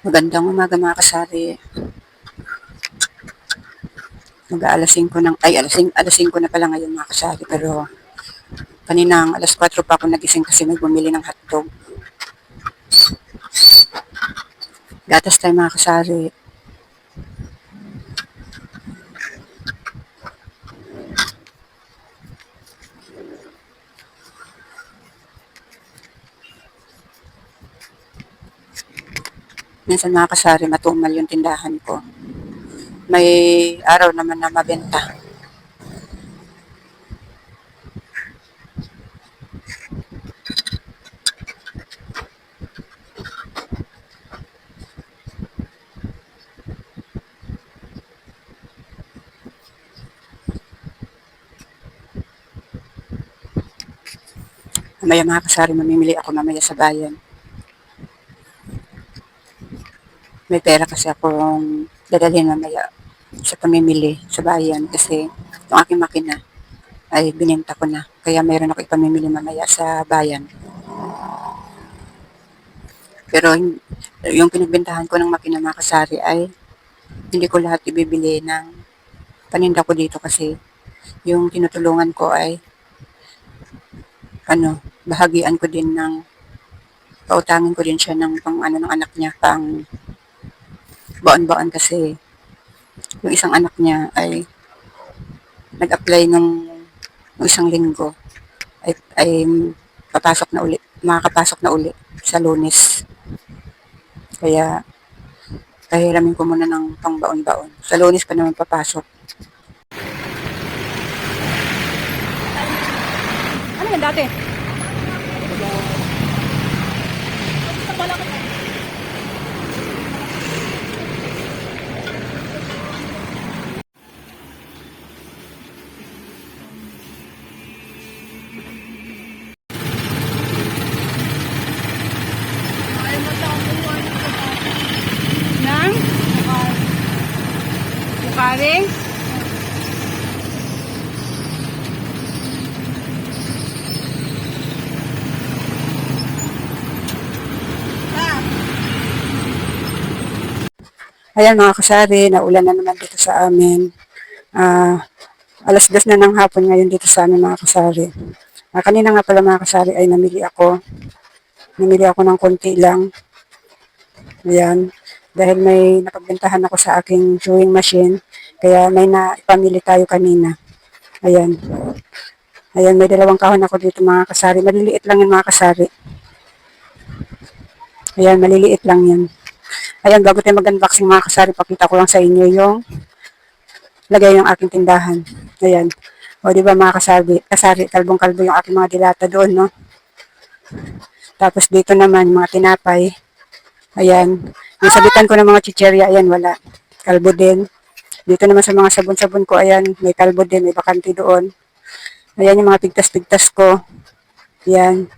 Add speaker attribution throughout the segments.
Speaker 1: Magandang umaga mga kasari. Mag-aalas 5 ng, ay alas 5, alas 5 na pala ngayon mga kasari. Pero kaninang alas 4 pa ako nagising kasi may bumili ng hotdog. Gatas tayo mga kasari. Minsan mga kasari, matumal yung tindahan ko. May araw naman na mabenta. Mamaya mga kasari, mamimili ako mamaya sa bayan. May pera kasi akong dadalhin mamaya sa pamimili sa bayan kasi yung aking makina ay binenta ko na. Kaya mayroon ako ipamimili mamaya sa bayan. Pero yung pinagbentahan ko ng makina mga kasari ay hindi ko lahat ibibili ng paninda ko dito kasi yung tinutulungan ko ay ano, bahagian ko din ng pautangin ko din siya ng pang ano ng anak niya, pang baon-baon kasi yung isang anak niya ay nag-apply nung, nung isang linggo ay, ay papasok na uli, makakapasok na uli sa lunes. Kaya kahiramin ko muna ng pangbaon-baon. Sa lunes pa naman papasok.
Speaker 2: Ano yan dati? Nang? Bukari?
Speaker 1: Ayan mga kasari, naulan na naman dito sa amin. Ah, alas dos na ng hapon ngayon dito sa amin mga kasari. Ah, kanina nga pala mga kasari ay namili ako. Namili ako ng konti lang. Ayan. Dahil may napagbentahan ako sa aking sewing machine. Kaya may naipamili tayo kanina. Ayan. Ayan, may dalawang kahon ako dito mga kasari. Maliliit lang yan mga kasari. Ayan, maliliit lang yan. Ayan, bago tayo mag-unboxing mga kasari, pakita ko lang sa inyo yung lagay ng aking tindahan. Ayan. O, di ba mga kasari, kasari, kalbong-kalbo yung aking mga dilata doon, no? Tapos dito naman, mga tinapay. Ayan. Yung sabitan ko ng mga chicherya, ayan, wala. Kalbo din. Dito naman sa mga sabon-sabon ko, ayan, may kalbo din, may bakante doon. Ayan yung mga pigtas-pigtas ko. Ayan.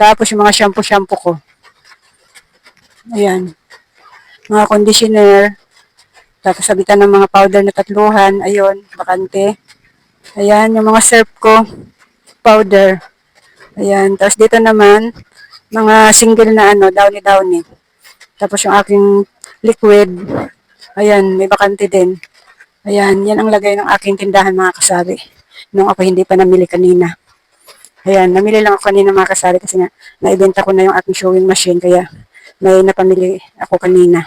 Speaker 1: Tapos yung mga shampoo-shampoo ko. Ayan. Mga conditioner. Tapos sabitan ng mga powder na tatluhan. Ayun, bakante. Ayan, yung mga syrup ko. Powder. Ayan. Tapos dito naman, mga single na ano, downy-downy. Tapos yung aking liquid. Ayan, may bakante din. Ayan, yan ang lagay ng aking tindahan mga kasari. Nung ako hindi pa namili kanina. Ayan, namili lang ako kanina mga kasari kasi nga naibenta ko na yung aking sewing machine kaya may napamili ako kanina.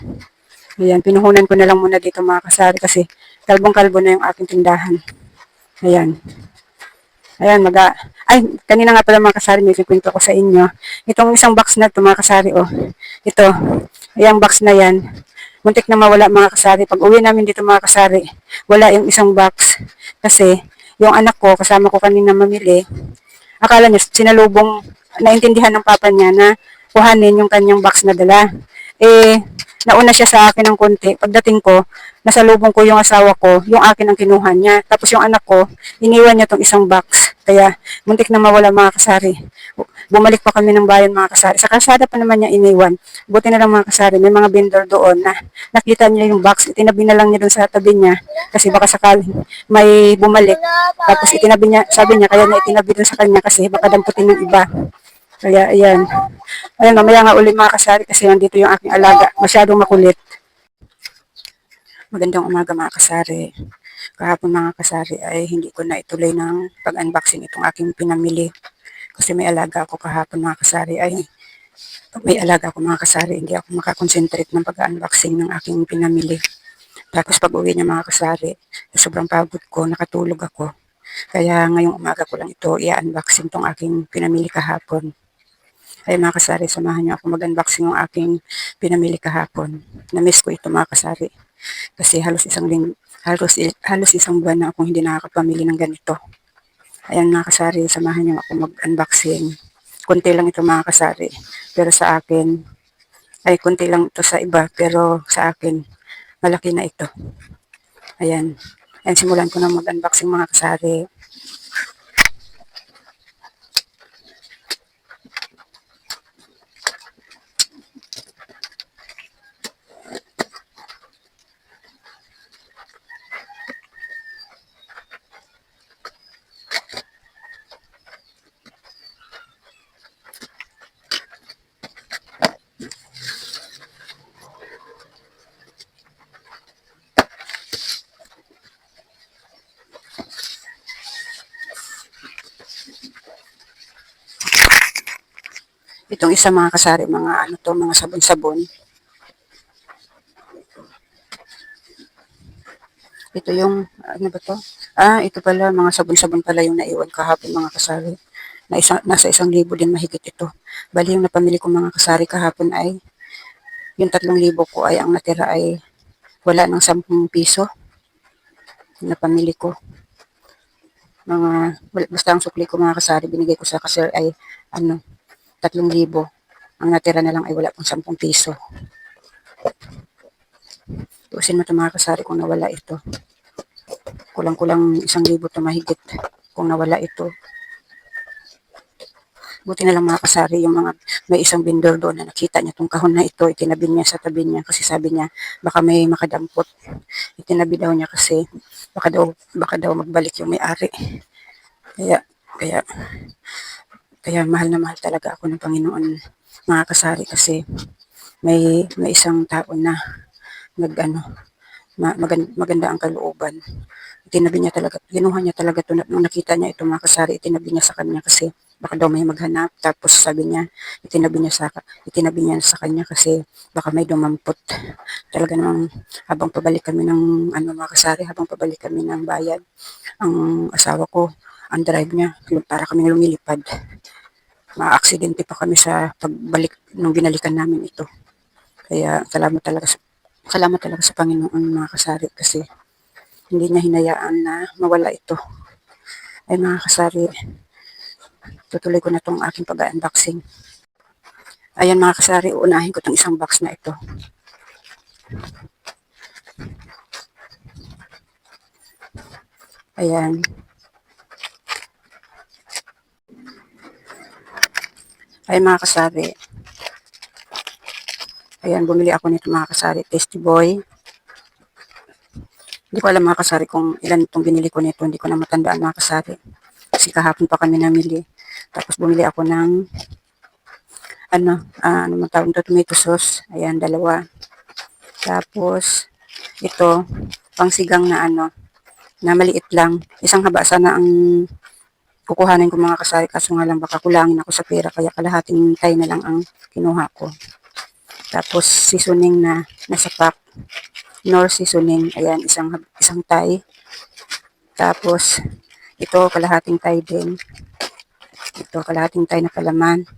Speaker 1: Ayan, pinuhunan ko na lang muna dito mga kasari kasi kalbong-kalbo na yung aking tindahan. Ayan. Ayan, maga... Ay, kanina nga pala mga kasari, may kikwento ko sa inyo. Itong isang box na ito mga kasari, oh. Ito, ayan box na yan. Muntik na mawala mga kasari. Pag uwi namin dito mga kasari, wala yung isang box. Kasi, yung anak ko, kasama ko kanina mamili, akala niya sinalubong, naintindihan ng papa niya na kuhanin yung kanyang box na dala. Eh, nauna siya sa akin ng konti. Pagdating ko, nasalubong ko yung asawa ko, yung akin ang kinuha niya. Tapos yung anak ko, iniwan niya tong isang box. Kaya, muntik na mawala mga kasari. Bumalik pa kami ng bayan mga kasari. Sa kalsada pa naman niya iniwan. Buti na lang mga kasari, may mga vendor doon na nakita niya yung box, itinabi na lang niya doon sa tabi niya kasi baka sakaling may bumalik. Tapos itinabi niya, sabi niya, kaya na itinabi doon sa kanya kasi baka damputin ng iba. Kaya, ayan. Ayan, mamaya nga uli mga kasari kasi nandito yung aking alaga. Masyadong makulit. Magandang umaga mga kasari. Kahapon mga kasari ay hindi ko na ituloy ng pag-unboxing itong aking pinamili. Kasi may alaga ako kahapon mga kasari ay may alaga ako mga kasari, hindi ako makakonsentrate ng pag-unboxing ng aking pinamili. Tapos pag uwi niya mga kasari, sobrang pagod ko, nakatulog ako. Kaya ngayong umaga ko lang ito i-unboxing tong aking pinamili kahapon. Ay mga kasari, samahan niyo ako mag-unboxing ng aking pinamili kahapon. Na-miss ko ito mga kasari. Kasi halos isang ling halos, halos isang buwan na akong hindi nakakapamili ng ganito. Ayan mga kasari, samahan niyo ako mag-unboxing. Kunti lang ito mga kasari. Pero sa akin, ay kunti lang ito sa iba. Pero sa akin, malaki na ito. Ayan. Ayan, simulan ko na mag-unboxing mga kasari. Itong isa mga kasari, mga ano to, mga sabon-sabon. Ito yung, ano ba to? Ah, ito pala, mga sabon-sabon pala yung naiwan kahapon mga kasari. Na isang, nasa isang libo din mahigit ito. Bali yung napamili ko mga kasari kahapon ay, yung tatlong libo ko ay ang natira ay wala ng sampung piso. Yung napamili ko. Mga, basta ang sukli ko mga kasari, binigay ko sa kasir ay, ano, tatlong libo. Ang natira na lang ay wala pang sampung piso. Tuusin mo ito mga kasari kung nawala ito. Kulang-kulang isang libo ito mahigit kung nawala ito. Buti na lang mga kasari, yung mga may isang vendor doon na nakita niya itong kahon na ito, itinabi niya sa tabi niya kasi sabi niya baka may makadampot. Itinabi daw niya kasi baka daw, baka daw magbalik yung may-ari. Kaya, kaya, kaya mahal na mahal talaga ako ng Panginoon mga kasari kasi may, may isang tao na nag ano, ma- maganda, maganda ang kalooban. Itinabi niya talaga, ginuha niya talaga ito, nung nakita niya ito mga kasari, itinabi niya sa kanya kasi baka daw may maghanap. Tapos sabi niya, itinabi niya sa, itinabi niya sa kanya kasi baka may dumampot. Talaga namang habang pabalik kami ng ano mga kasari, habang pabalik kami ng bayan, ang asawa ko, ang drive niya, para kami lumilipad. Ma-aksidente pa kami sa pagbalik nung binalikan namin ito. Kaya salamat talaga sa salamat talaga sa Panginoon mga kasari kasi hindi niya hinayaan na mawala ito. Ay mga kasari, tutuloy ko na itong aking pag-unboxing. Ayan mga kasari, uunahin ko itong isang box na ito. Ayan. Ay mga kasari. Ayan, bumili ako nito mga kasari. Tasty Boy. Hindi ko alam mga kasari kung ilan itong binili ko nito. Hindi ko na matandaan mga kasari. Kasi kahapon pa kami namili. Tapos bumili ako ng ano, ah, ano man tawag ito, tomato sauce. Ayan, dalawa. Tapos, ito, pangsigang na ano, na maliit lang. Isang haba sana ang kukuhanin ko mga kasari. Kaso nga lang baka kulangin ako sa pera. Kaya kalahating tay na lang ang kinuha ko. Tapos, seasoning na nasa pack. Nor seasoning. Ayan, isang, isang tay. Tapos, ito, kalahating tay din. Ito, kalahating tay na palaman.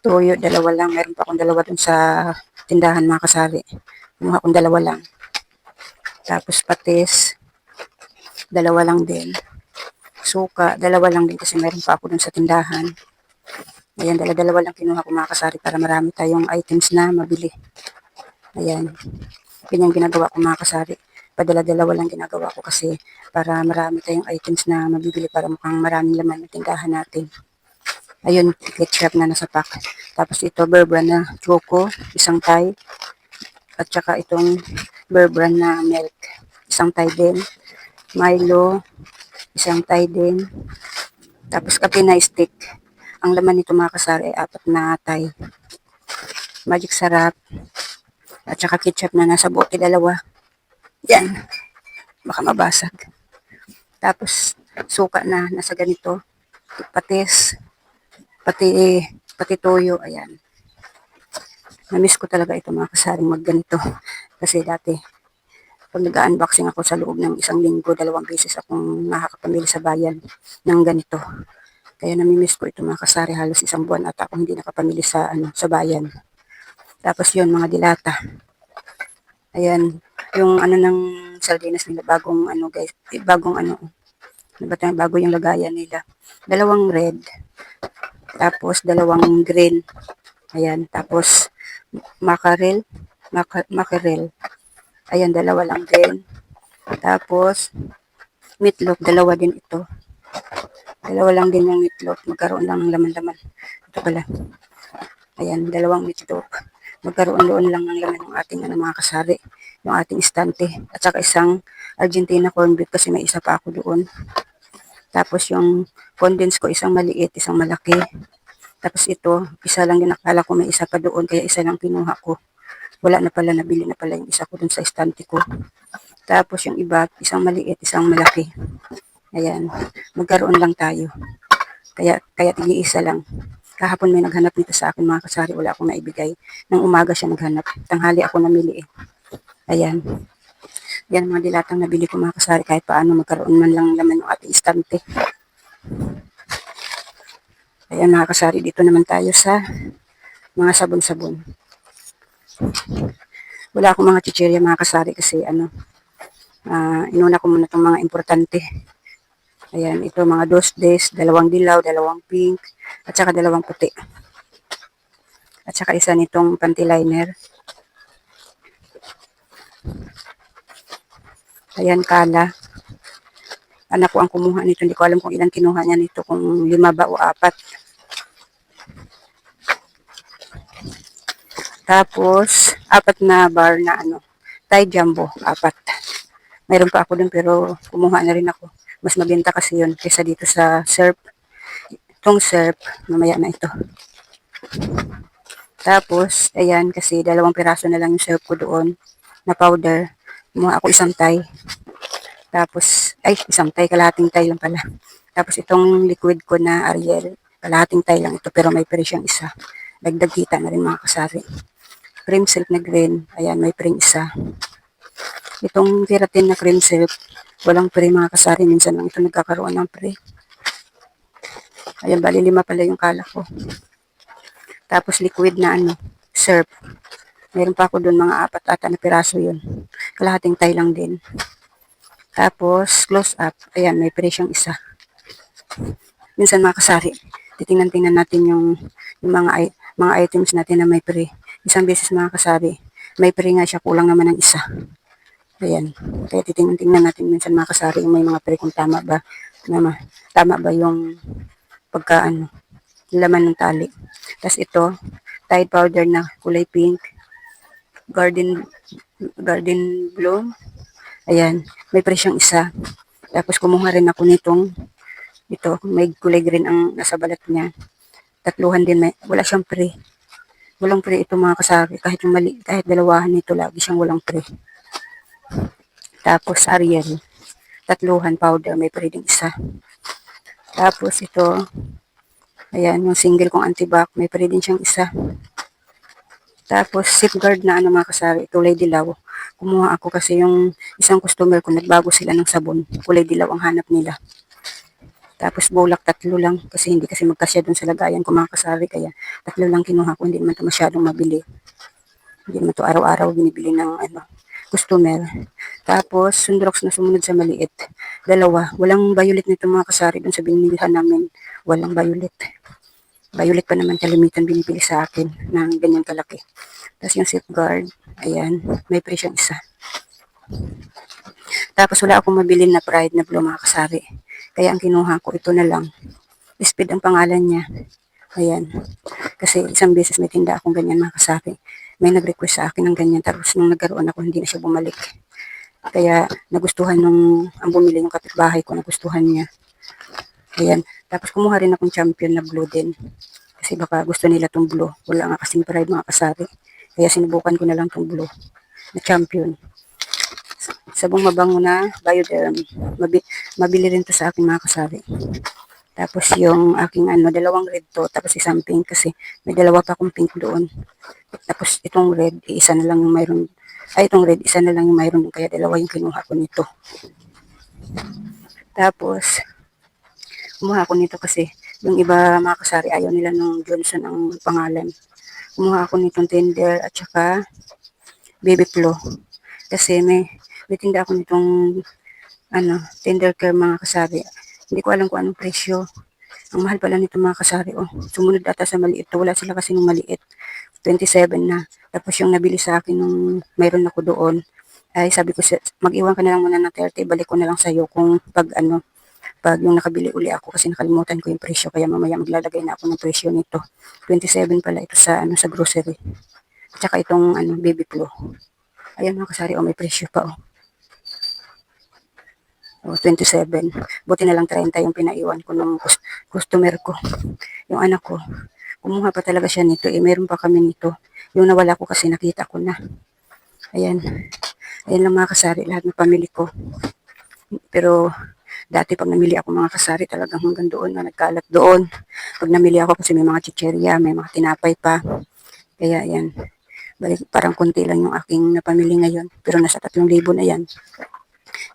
Speaker 1: Toyo, dalawa lang. Meron pa akong dalawa dun sa tindahan mga kasari. Kumuha akong dalawa lang. Tapos, patis. Dalawa lang din. Suka, dalawa lang din kasi meron pa ako dun sa tindahan. Ayan, dala-dalawa lang kinuha ko mga kasari para marami tayong items na mabili. Ayan. Yan yung ginagawa ko mga kasari. Padala-dalawa lang ginagawa ko kasi para marami tayong items na mabibili para mukhang maraming laman ng tindahan natin. Ayun, ketchup na nasa pack. Tapos ito, Bear na choco, isang Thai. At saka itong Bear na milk, isang Thai din. Milo, isang Thai din. Tapos kape na stick. Ang laman nito mga kasari apat na tay. Magic sarap. At saka ketchup na nasa bote dalawa. Yan. Baka mabasag. Tapos, suka na nasa ganito. Patis. Pati, pati toyo. Ayan. Namiss ko talaga ito mga kasaring magganito. Kasi dati, pag nag-unboxing ako sa loob ng isang linggo, dalawang beses akong nakakapamili sa bayan ng ganito. Kaya namimiss ko ito mga kasari halos isang buwan at ako hindi nakapamili sa ano sa bayan. Tapos yun mga dilata. Ayan, yung ano ng sardinas nila bagong ano guys, eh, bagong ano ano ba tayo, bago yung lagayan nila. Dalawang red. Tapos dalawang green. Ayan, tapos mackerel, maca- mackerel. Ayan, dalawa lang din. Tapos, meatloaf, dalawa din ito. Dalawa lang din yung meatloaf. Magkaroon lang ng laman-laman. Ito pala. Ayan, dalawang meatloaf. Magkaroon doon lang ng laman ng ating ano, mga kasari. Yung ating istante. At saka isang Argentina corned beef kasi may isa pa ako doon. Tapos yung condensed ko, isang maliit, isang malaki. Tapos ito, isa lang din nakala ko may isa pa doon, kaya isa lang pinuha ko. Wala na pala, nabili na pala yung isa ko dun sa istante ko. Tapos yung iba, isang maliit, isang malaki. Ayan, magkaroon lang tayo. Kaya, kaya tigi-isa lang. Kahapon may naghanap nito sa akin mga kasari, wala akong naibigay. Nang umaga siya naghanap. Tanghali ako namili eh. Ayan. Yan mga dilatang nabili ko mga kasari kahit paano magkaroon man lang laman ng ating istante. Ayan mga kasari, dito naman tayo sa mga sabon-sabon. Wala akong mga chichirya mga kasari kasi ano, ah inuna ko muna itong mga importante. Ayan, ito mga dos days, dalawang dilaw, dalawang pink, at saka dalawang puti. At saka isa nitong panty liner. Ayan, kala. Anak ko ang kumuha nito. Hindi ko alam kung ilan kinuha niya nito. Kung lima ba o apat. Tapos, apat na bar na ano. Thai jumbo. Apat. Mayroon pa ako dun pero kumuha na rin ako. Mas mabenta kasi yun kaysa dito sa surf. Itong surf, mamaya na ito. Tapos, ayan, kasi dalawang piraso na lang yung surf ko doon na powder. Kumuha ako isang Thai. Tapos, ay, isang Thai, kalahating Thai lang pala. Tapos itong liquid ko na Ariel, kalahating Thai lang ito pero may pre siyang isa. Dagdag na rin mga kasari. Cream silk na green, ayan, may pre isa. Itong keratin na cream silk, walang pre mga kasari. Minsan lang ito nagkakaroon ng pre. Ayan, bali lima pala yung kala ko. Tapos liquid na ano, syrup. Meron pa ako doon mga apat ata na piraso yun. Kalahating Thai lang din. Tapos, close up. Ayan, may pre siyang isa. Minsan mga kasari, titingnan-tingnan natin yung, yung mga, mga items natin na may pre. Isang beses mga kasari, may pre nga siya, kulang naman ng isa. Ayan. Kaya titingnan-tingnan natin minsan mga kasari yung may mga pre kung tama ba. Na, tama ba yung pagka laman ng tali. Tapos ito, Tide powder na kulay pink. Garden garden bloom. Ayan, may presyong isa. Tapos kumuha rin ako nitong ito, may kulay green ang nasa balat niya. Tatluhan din may wala siyang pre. Walang pre ito mga kasabi. Kahit yung mali, kahit dalawahan nito lagi siyang walang pre. Tapos Ariel. Tatluhan powder, may pre din isa. Tapos ito, ayan, yung single kong antibac, may pre din siyang isa. Tapos, safeguard na ano mga kasari, kulay dilaw. Kumuha ako kasi yung isang customer ko, nagbago sila ng sabon. Kulay dilaw ang hanap nila. Tapos, bulak tatlo lang. Kasi hindi kasi magkasya dun sa lagayan ko mga kasari. Kaya, tatlo lang kinuha ko. Hindi naman ito masyadong mabili. Hindi naman ito araw-araw binibili ng ano, customer. Tapos, sundrox na sumunod sa maliit. Dalawa. Walang violet nito mga kasari dun sa binilihan namin. Walang violet. Violet pa naman kalimitan binibili sa akin ng ganyan kalaki. Tapos yung safeguard, ayan, may presyong isa. Tapos wala akong mabili na pride na blue mga kasari. Kaya ang kinuha ko, ito na lang. Speed ang pangalan niya. Ayan. Kasi isang beses may tinda akong ganyan mga kasari. May nag-request sa akin ng ganyan. Tapos nung nagkaroon ako, hindi na siya bumalik. Kaya nagustuhan nung ang bumili yung kapitbahay ko, nagustuhan niya. Ayan. Tapos kumuha rin akong champion na blue din. Kasi baka gusto nila tong blue. Wala nga kasing pride mga kasari. Kaya sinubukan ko na lang tong blue na champion. Sabong mabango na bioderm. Mabi mabili rin to sa aking mga kasari. Tapos yung aking ano, dalawang red to, tapos isang pink kasi may dalawa pa akong pink doon. Tapos itong red, isa na lang yung mayroon. Ay, itong red, isa na lang yung mayroon. Kaya dalawa yung kinuha ko nito. Tapos, kumuha ako nito kasi yung iba mga kasari ayaw nila nung Johnson ang pangalan. Kumuha ako nitong tender at saka baby flow. Kasi may, may tinda ako nitong ano, tender care mga kasari. Hindi ko alam kung anong presyo. Ang mahal pala nito mga kasari. Oh, sumunod ata sa maliit. Wala sila kasi nung maliit. 27 na. Tapos yung nabili sa akin nung mayroon ako doon, ay sabi ko, mag-iwan ka na lang muna ng 30, balik ko na lang sa'yo kung pag ano, pag yung nakabili uli ako kasi nakalimutan ko yung presyo kaya mamaya maglalagay na ako ng presyo nito. 27 pala ito sa ano sa grocery. At saka itong ano baby flow. Ayan mga kasari, oh may presyo pa oh. Oh, 27. Buti na lang 30 yung pinaiwan ko ng cus- customer ko. Yung anak ko, kumuha pa talaga siya nito. Eh, meron pa kami nito. Yung nawala ko kasi nakita ko na. Ayan. Ayan lang mga kasari, lahat ng pamilya ko. Pero dati pag namili ako mga kasari talagang hanggang doon na nagkalat doon. Pag namili ako kasi may mga chicherya, may mga tinapay pa. Kaya ayan. Balik, parang konti lang yung aking napamili ngayon. Pero nasa 3,000 na yan.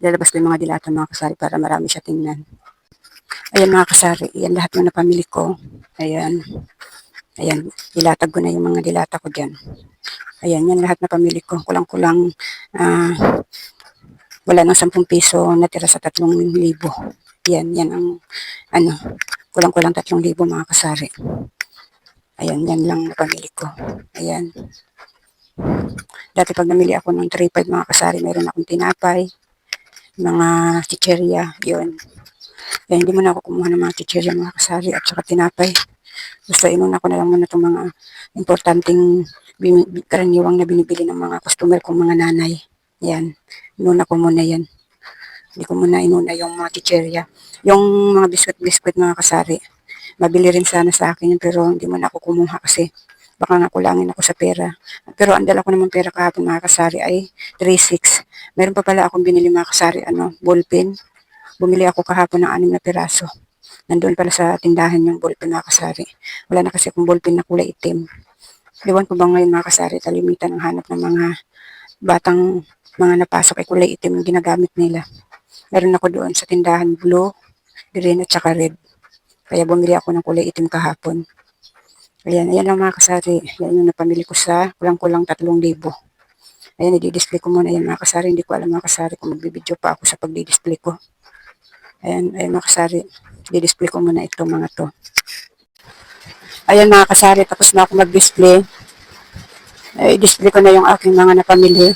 Speaker 1: Lalabas ko yung mga dilata mga kasari para marami siya tingnan. Ayan mga kasari, yan lahat ng napamili ko. Ayan. Ayan, dilatag ko na yung mga dilata ko dyan. Ayan, yan lahat na pamili ko. Kulang-kulang, ah, wala nang 10 piso natira sa 3,000. Yan, yan ang, ano, kulang-kulang 3,000 mga kasari. Ayan, yan lang na ko. Ayan. Dati pag namili ako ng 3,500 mga kasari, meron akong tinapay, mga chicherya, yun. Kaya hindi mo na ako kumuha ng mga chicherya mga kasari at saka tinapay. Gusto inuna ko na lang muna itong mga importanteng karaniwang na binibili ng mga customer kong mga nanay. Yan. Inuna ko muna yan. Hindi ko muna inuna yung mga chicherya. Yung mga biskwit-biskwit mga kasari. Mabili rin sana sa akin yun pero hindi mo na ako kumuha kasi baka nga kulangin ako sa pera. Pero ang dala ko naman pera kahapon mga kasari ay 3.6. Meron pa pala akong binili mga kasari, ano, ballpen. Bumili ako kahapon ng anim na piraso. Nandun pala sa tindahan yung ballpen mga kasari. Wala na kasi akong ballpen na kulay itim. Ewan ko ba ngayon mga kasari, kalimitan ang hanap ng mga batang mga napasok ay kulay itim yung ginagamit nila. Meron ako doon sa tindahan blue, green at saka red. Kaya bumili ako ng kulay itim kahapon. Ayan, ayan lang mga kasari. Yan yung napamili ko sa kulang-kulang 3,000. Ayan, i-display ko muna. Ayan mga kasari, hindi ko alam mga kasari kung magbibideo pa ako sa pag-display ko. Ayan, ayan mga kasari. I-display ko muna itong mga to. Ayan mga kasari, tapos na ako mag-display. Eh, i-display ko na yung aking mga napamili.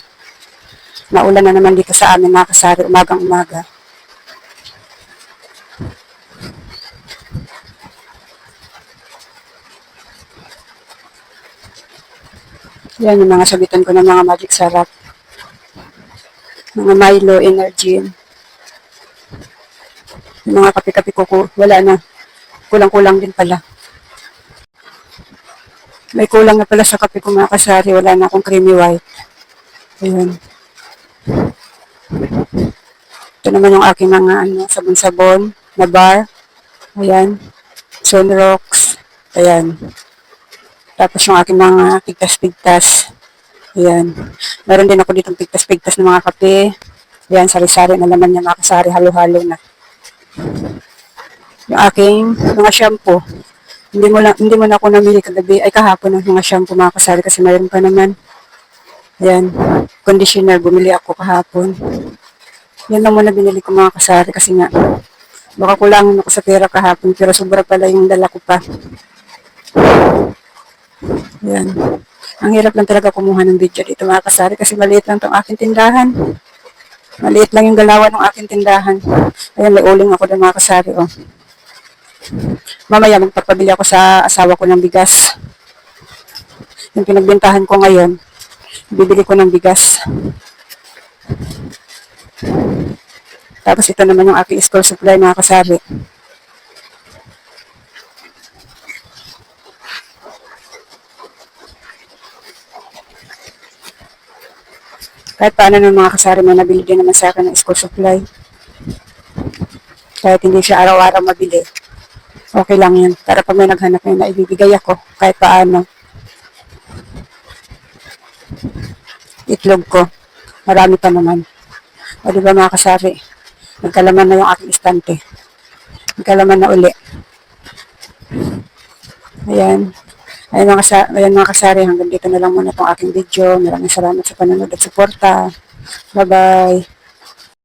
Speaker 1: Naulan na naman dito sa amin mga kasari, umagang Yan yung mga sabitan ko ng mga magic sarap. Mga Milo, Energy. Yung mga kape-kape ko, wala na. Kulang-kulang din pala. May kulang na pala sa kape ko mga kasari. Wala na akong creamy white. Ayun. Ito naman yung aking mga ano, sabon-sabon na bar. Ayan. Sunrocks. Ayan. Tapos yung aking mga pigtas-pigtas. Ayan. Meron din ako ditong pigtas-pigtas ng mga kape. Ayan, sari-sari na naman niya mga kasari. Halo-halo na. Yung aking mga shampoo. Hindi mo lang, hindi mo na ako namili kagabi, ay kahapon ng mga shampoo mga kasari kasi mayroon pa naman. Ayan, conditioner, bumili ako kahapon. Yan lang muna binili ko mga kasari kasi nga, baka kulangan ako sa pera kahapon pero sobra pala yung dala ko pa. Ayan. Ang hirap lang talaga kumuha ng video dito mga kasari kasi maliit lang tong aking tindahan. Maliit lang yung galawan ng aking tindahan. Ayan, may uling ako doon mga kasari. Oh. Mamaya magpapabili ako sa asawa ko ng bigas. Yung pinagbentahan ko ngayon, bibili ko ng bigas. Tapos ito naman yung aking school supply mga kasari. Kahit paano ng mga kasari may nabili naman sa akin ng school supply. Kahit hindi siya araw-araw mabili. Okay lang yun. Para pag may naghanap na naibibigay ako. Kahit paano. Itlog ko. Marami pa naman. O di ba mga kasari? Nagkalaman na yung aking istante. Nagkalaman na uli. Ayan. Ayan mga, kasa ayan mga kasari, hanggang dito na lang muna itong aking video. Maraming salamat sa panonood at suporta. Bye-bye.